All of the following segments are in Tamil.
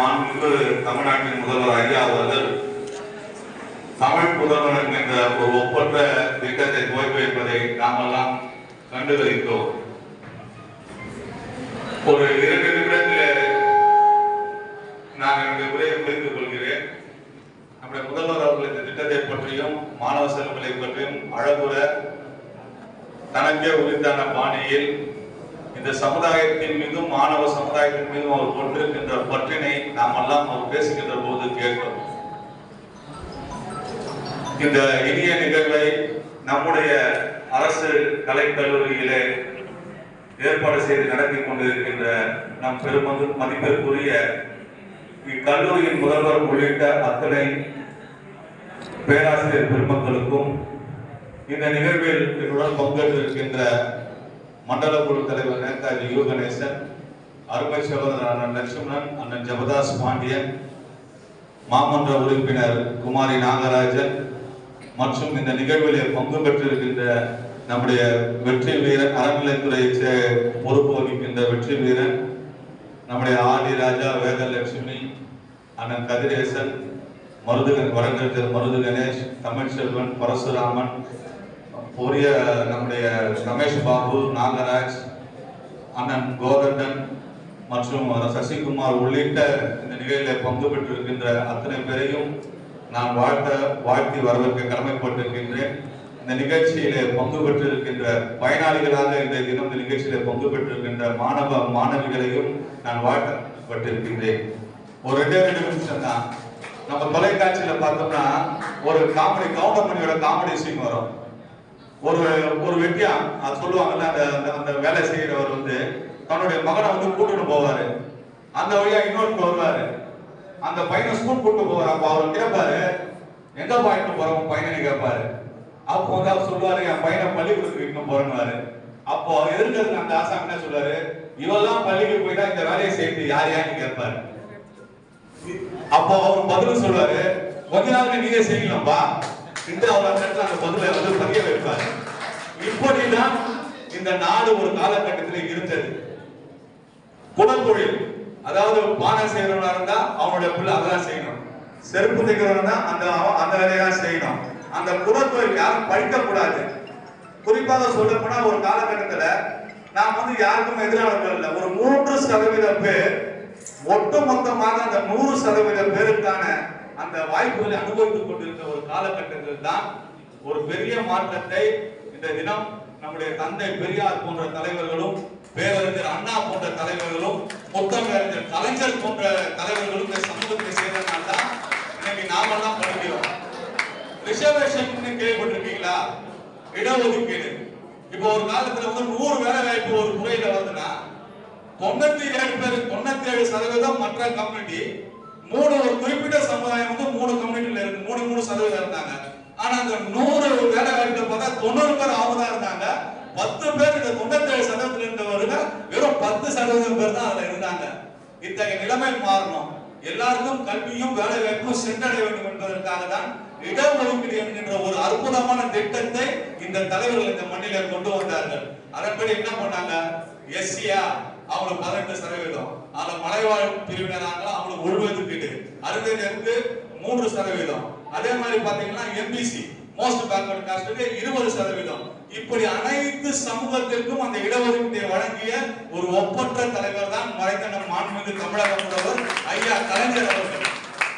மாண்புமிகு தமிழ்நாட்டின் முதல்வர் ஐயா அவர்கள் தமிழ் புதல்வன் என்ற ஒரு ஒப்பற்ற திட்டத்தை துவக்கி வைப்பதை நாமெல்லாம் கண்டுகளித்தோம். ஒரு இரண்டு நிமிடத்தில் நான் என்னுடைய உரையை முடித்துக் கொள்கிறேன். நம்முடைய முதல்வர் அவர்கள் இந்த திட்டத்தை பற்றியும் மாணவ செல்வங்களை பற்றியும் அழகுற தனக்கே உரித்தான பாணியில் இந்த சமுதாயத்தின் மீதும் மாணவ சமுதாயத்தின் மீதும் அவர் கொண்டிருக்கின்ற பற்றினை நாம் எல்லாம் அவர் பேசுகின்ற போது கேட்கிறோம். இந்த இனிய நிகழ்வை நம்முடைய அரசு கலைக்கல்லூரியிலே ஏற்பாடு செய்து நடத்தி கொண்டிருக்கின்ற நம் பெருமது மதிப்பிற்குரிய இக்கல்லூரியின் முதல்வர் உள்ளிட்ட அத்தனை பேராசிரியர் பெருமக்களுக்கும் இந்த நிகழ்வில் என்னுடன் பங்கேற்றிருக்கின்ற மண்டல குழு தலைவர் நேதாஜி யு கணேசன் அருமை சகோதரர் அண்ணன் லட்சுமணன் அண்ணன் ஜபதாஸ் பாண்டியன் மாமன்ற உறுப்பினர் குமாரி நாகராஜன் மற்றும் இந்த நிகழ்விலே பங்கு பெற்றிருக்கின்ற நம்முடைய வெற்றி வீரன் அறநிலைத்துறை பொறுப்பு வகிக்கின்ற வெற்றி வீரன் நம்முடைய ஆதி ராஜா வேதலட்சுமி அண்ணன் கதிரேசன் மருதுகன் வடக்கறிஞர் மருது கணேஷ் தமிழ்செல்வன் பரசுராமன் பொரிய நம்முடைய ரமேஷ் பாபு நாகராஜ் அண்ணன் கோதண்டன் மற்றும் சசிகுமார் உள்ளிட்ட இந்த நிகழ்ச்சியில் பங்கு பெற்றிருக்கின்ற அத்தனை பேரையும் நான் வாழ்த்த வாழ்த்தி வரவேற்க கடமைப்பட்டிருக்கின்றேன். இந்த நிகழ்ச்சியிலே பங்கு பெற்றிருக்கின்ற பயனாளிகளாக இந்த தினம் இந்த நிகழ்ச்சியிலே பங்கு பெற்றிருக்கின்ற மாணவ மாணவிகளையும் நான் வாழ்த்தப்பட்டிருக்கின்றேன். ஒரு ரெண்டே ரெண்டு நிமிஷம் தான். நம்ம தொலைக்காட்சியில பார்த்தோம்னா ஒரு காமெடி கவுண்டமணியோட காமெடி சீன் வரும். ஒரு ஒரு வெட்டியா அது சொல்லுவாங்கல்ல அந்த அந்த- அந்த வேலை செய்யறவர் வந்து தன்னுடைய மகனை வந்து கூட்டிட்டு போவாரு. அந்த வழியா இன்னொரு வருவாரு. அந்த பையனை ஸ்கூல் கூட்டு போவாரு. அப்போ அவர் கேட்பாரு எங்க பாயிட்டு போற? உன் பையனை கேட்பாரு அப்போ வந்து அவர் சொல்லுவாரு என் பையனை பள்ளிக்கூடத்துக்கு இன்னும் போறேன்னு அப்போ எதிர்க்கிறது அந்த ஆசாமி என்ன சொல்றாரு இவெல்லாம் பள்ளிக்கு போயிட்டா இந்த வேலையை செய்து யார் யாருன்னு கேட்பாரு. அப்போ அவர் பதில் சொல்றாரு கொஞ்ச நாள் நீங்க செய்யலாம்பா. இந்த அவர் அந்த இடத்துல அந்த பதிலை வந்து பதிய வைப்பார். இப்படிதான் இந்த நாடு ஒரு காலகட்டத்தில் இருந்தது. குலத்தொழில் அதாவது பானை செய்யறவனா இருந்தா அவனுடைய பிள்ளை அதான் செய்யணும். செருப்பு தைக்கிறவனா அந்த அவன் அந்த வேலையை செய்யணும். அந்த குலத்தொழில் யாரும் படிக்கக்கூடாது. குறிப்பாக சொல்ல போனா ஒரு காலகட்டத்துல நாம் வந்து யாருக்கும் எதிரானவர்கள் இல்லை. ஒரு மூன்று சதவீத பேர் ஒட்டுமொத்தமாக அந்த நூறு சதவீத பேருக்கான அந்த வாய்ப்புகளை அனுபவித்துக் கொண்டிருந்த ஒரு காலகட்டத்தில் தான் ஒரு பெரிய மாற்றத்தை இந்த தினம் நம்முடைய தந்தை பெரியார் போன்ற தலைவர்களும் பேரறிஞர் அண்ணா போன்ற தலைவர்களும் முத்தமிழறிஞர் கலைஞர் போன்ற தலைவர்களும் இந்த சமூகத்தை சேர்ந்ததுனால தான் இன்னைக்கு நாமெல்லாம் படிக்கிறோம். ரிசர்வேஷன் கேள்விப்பட்டிருக்கீங்களா? இடஒதுக்கீடு. இப்போ ஒரு காலத்துல வந்து நூறு வேலை வாய்ப்பு ஒரு முறையில வந்துன்னா தொண்ணூத்தி ஏழு பேர் தொண்ணூத்தி ஏழு சதவீதம் மற்ற கம்யூனிட்டி மூணு ஒரு குறிப்பிட்ட சமுதாயம் வந்து மூணு கம்யூனிட்டில இருக்கு. மூணு மூணு சதவீதம் இருந்தாங்க. ஆனா அந்த நூறு வேலை வாய்ப்பு பார்த்தா தொண்ணூறு பேர் அவங்க இருந்தாங்க. பத்து பேர் இந்த தொண்ணூத்தி ஏழு சதவீதத்துல இருந்தவர்கள் வெறும் பத்து சதவீதம் பேர் தான் அதுல இருந்தாங்க. இத்தகைய நிலைமை மாறணும். எல்லாருக்கும் கல்வியும் வேலை வாய்ப்பும் சென்றடைய வேண்டும் என்பதற்காக தான் இடஒதுக்கீடு என்கின்ற ஒரு அற்புதமான திட்டத்தை இந்த தலைவர்கள் இந்த மண்ணில கொண்டு வந்தார்கள். அதன்படி என்ன பண்ணாங்க? எஸ்சியா அவங்களுக்கு பதினெட்டு சதவீதம். அந்த மலைவாழ் பிரிவினராங்களா அவங்களுக்கு உள்ஒதுக்கீடு அறுபதுலேருந்து மூன்று சதவீதம். அதே மாதிரி பாத்தீங்கன்னா எம்பிசி மோஸ்ட் பேக்வர்ட் காஸ்டுக்கு இருபது சதவீதம். இப்படி அனைத்து சமூகத்திற்கும் அந்த இடஒதுக்கீட்டை வழங்கிய ஒரு ஒப்பற்ற தலைவர் தான் மறைந்த நம் மாண்புமிகு தமிழக முதல்வர் ஐயா கலைஞர் அவர்கள்.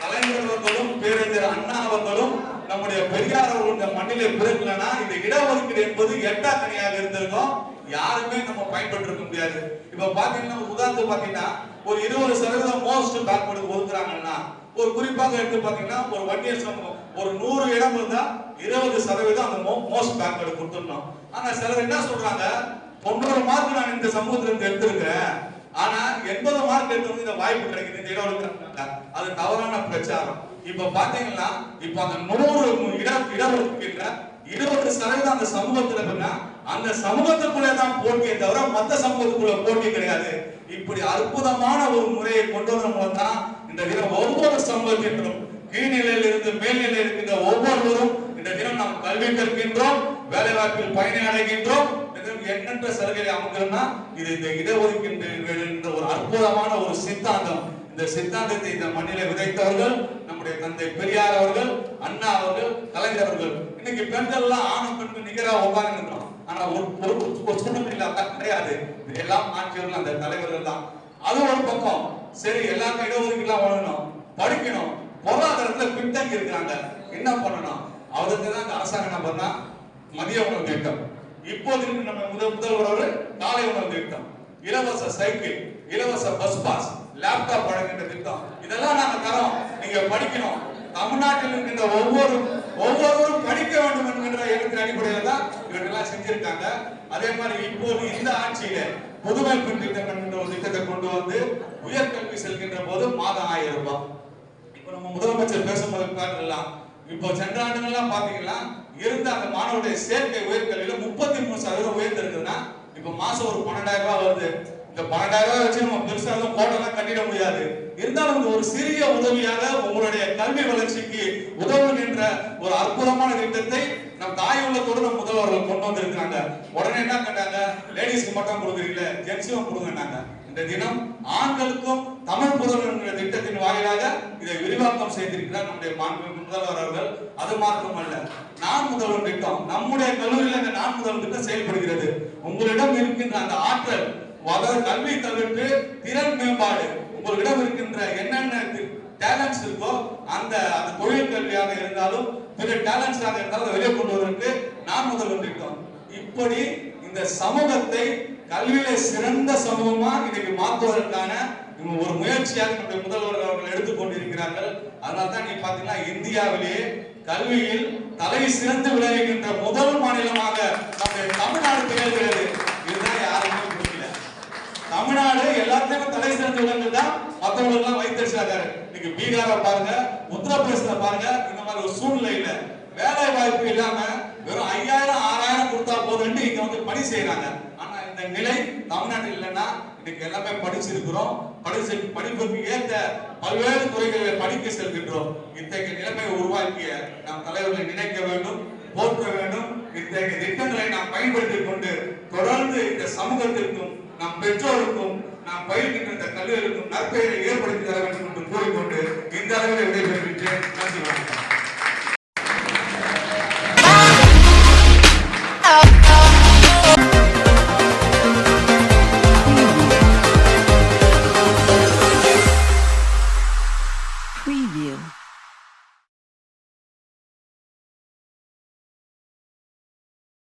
கலைஞர் அவர்களும் பேரறிஞர் அண்ணா அவர்களும் நம்முடைய பெரியார் அவர்கள் இந்த மண்ணிலே பிறக்கலனா இந்த இடஒதுக்கீடு என்பது எட்டா தனியாக இருந்திருக்கும். யாருமே நம்ம பயன்பட்டு முடியாது. இப்ப பாத்தீங்கன்னா உதாரணத்துக்கு பாத்தீங்கன்னா ஒரு இருபது சதவீதம் மோஸ்ட் பேக்வர்டு ஒதுக்குறாங்கன்னா ஒரு குறிப்பாக எடுத்து பாத்தீங்கன்னா ஒரு வன்னியர் சமூகம் ஒரு நூறு இடம் இருந்தா இருபது சதவீதம் அந்த மோஸ்ட் பேக்வர்டு கொடுத்துடணும். ஆனா சிலர் என்ன சொல்றாங்க? தொண்ணூறு மார்க் நான் இந்த சமூகத்துல இருந்து எடுத்திருக்கிறேன் ஆனா எண்பது மார்க் எடுத்து வந்து இந்த வாய்ப்பு கிடைக்குது. இந்த இடம் அது தவறான பிரச்சாரம். இப்ப பாத்தீங்கன்னா இப்ப அந்த நூறு இடம் இடம் ஒதுக்கீட்டுல இருபது சதவீதம் அந்த சமூகத்துல இருக்குன்னா அந்த சமூகத்துக்குள்ளே தான் போட்டியே தவிர மத்த சமூகத்துக்குள்ள போட்டி கிடையாது. இப்படி அற்புதமான ஒரு முறையை கொண்டு வர மூலம் தான் இந்த தினம் ஒவ்வொரு சமூகத்திலும் கீழ்நிலையில் இருந்து மேல்நிலையில் இருக்கின்ற ஒவ்வொருவரும் இந்த தினம் நாம் கல்வி கற்கின்றோம் வேலை வாய்ப்பில் பயனை அடைகின்றோம். எண்ணற்ற சலுகை அமைக்கிறோம்னா இது இந்த இடஒதுக்கீடு என்ற ஒரு அற்புதமான ஒரு சித்தாந்தம். இந்த சித்தாந்தத்தை இந்த மண்ணில விதைத்தவர்கள் நம்முடைய தந்தை பெரியார் அவர்கள் அண்ணா அவர்கள் கலைஞர் அவர்கள். இன்னைக்கு பெண்கள் எல்லாம் ஆணும் பெண்கள் நிகரா உட்கார்ந்து இருக்கிறோம் ஆனா ஒரு ஒரு ஒரு சூழ்நிலை அதான் கிடையாது. எல்லாம் ஆட்சியர்கள் அந்த தலைவர்கள் தான். அது ஒரு பக்கம். சரி எல்லாருமே இடஒதுக்கீடுலாம் வழங்கணும். படிக்கணும். பொருளாதாரத்துல பின்தங்கி இருக்கிறாங்க. என்ன பண்ணணும்? அவருக்கு தான் இந்த அரசாங்கம் என்ன பண்ணா மதிய உணவு திட்டம். இப்போதைக்கு நம்ம முதல் முதல்வர் அவர் காலை உணவு திட்டம். இலவச சைக்கிள் இலவச பஸ் பாஸ் லேப்டாப் வழங்குகின்ற திட்டம். இதெல்லாம் நாங்க தரோம். நீங்க படிக்கணும். தமிழ்நாட்டில் இருக்கின்ற ஒவ்வொரு ஒவ்வொருவரும் படிக்க வேண்டும் என்கின்ற எண்ணத்தின் அடிப்படையில் தான் இவர்களெல்லாம் செஞ்சிருக்காங்க. அதே மாதிரி இப்போது இந்த ஆட்சியில புதுமை பெண் திட்டம் என்கின்ற ஒரு திட்டத்தை கொண்டு வந்து உயர்கல்வி செல்கின்ற போது மாதம் ஆயிரம் ரூபாய். இப்ப நம்ம முதலமைச்சர் பேசும்போது காட்டலாம். இப்போ சென்ற ஆண்டுகள்லாம் பாத்தீங்கன்னா இருந்த அந்த மாணவருடைய சேர்க்கை உயர்கல்வியில முப்பத்தி மூணு சதவீதம் உயர்ந்திருக்குதுன்னா இப்ப மாசம் ஒரு பன்னெண்டாயிரம் ரூபாய் வருது. இந்த பன்னெண்டாயிரம் ரூபாய் வச்சு நம்ம பெருசா எதுவும் கோட்டெல்லாம் கட்டிட முடியாது. இருந்தாலும் ஒரு சிறிய உதவியாக உங்களுடைய கல்வி வளர்ச்சிக்கு உதவுகின்ற ஒரு அற்புதமான திட்டத்தை நம் தாய் உள்ளத்தோடு நம் முதல்வர்கள் கொண்டு வந்திருக்கிறாங்க. உடனே என்ன கேட்டாங்க? லேடிஸ்க்கு மட்டும் கொடுக்குறீங்களே? ஜென்ஸும் கொடுங்கன்னாங்க இந்த தினம் ஆண்களுக்கும் தமிழ் புதல்வர் என்கிற திட்டத்தின் வாயிலாக இதை விரிவாக்கம் செய்திருக்கிறார் நம்முடைய மாண்புமிகு முதல்வர் அவர்கள். அது மாத்திரமல்ல நான் முதல்வர் திட்டம் நம்முடைய கல்லூரியில் இந்த நான் முதல்வர் திட்டம் செயல்படுகிறது. உங்களிடம் இருக்கின்ற அந்த ஆற்றல் முதல் கல்வி தவிர்த்து திறன் மேம்பாடு. உங்களிடம் இருக்கின்ற என்னென்ன டேலண்ட்ஸ் இருக்கோ அந்த அந்த தொழில் கல்வியாக இருந்தாலும் பிற டேலண்ட்ஸாக இருந்தாலும் வெளியே கொண்டு வருவதற்கு நான் முதல் திட்டம் இப்படி இந்த சமூகத்தை கல்வியில சிறந்த சமூகமா இன்னைக்கு மாற்றுவதற்கான ஒரு முயற்சியாக நம்முடைய முதல்வர் அவர்கள் எடுத்துக்கொண்டிருக்கிறார்கள் அதனால தான் நீ பாத்தீங்கன்னா இந்தியாவிலேயே கல்வியில் தலை சிறந்து விளைவிக்கின்ற முதல் மாநிலமாக நம்முடைய தமிழ்நாடு திகழ்கிறது இதுதான் யாருமே புரியல தமிழ்நாடு எல்லாத்தையுமே தடை சிறந்து விளங்குதா மத்தவங்க எல்லாம் வைத்தறிச்சாங்க இன்னைக்கு பீகார பாருங்க உத்தரப்பிரதேச பாருங்க இந்த மாதிரி ஒரு சூழ்நிலையில வேலை வாய்ப்பு இல்லாம வெறும் ஐயாயிரம் ஆறாயிரம் கொடுத்தா போதும்னு இங்க வந்து பணி செய்யறாங்க ஆனா இந்த நிலை தமிழ்நாட்டில் இல்லைன்னா இன்னைக்கு எல்லாமே படிச்சிருக்கிறோம். படிச்சு படிப்புக்கு ஏற்ற பல்வேறு துறைகளில் படிக்க செல்கின்றோம். இத்தகைய நிலைமை உருவாக்கிய நம் தலைவர்களை நினைக்க வேண்டும் போற்ற வேண்டும். இத்தகைய திட்டங்களை நாம் பயன்படுத்திக் கொண்டு தொடர்ந்து இந்த சமூகத்திற்கும் நம் பெற்றோருக்கும் நாம் பயிர்கின்ற இந்த கல்லூரிக்கும் நற்பெயரை ஏற்படுத்தி தர வேண்டும் என்று கூறிக்கொண்டு இந்த அளவில் விடைபெறுகின்றேன். நன்றி வணக்கம்.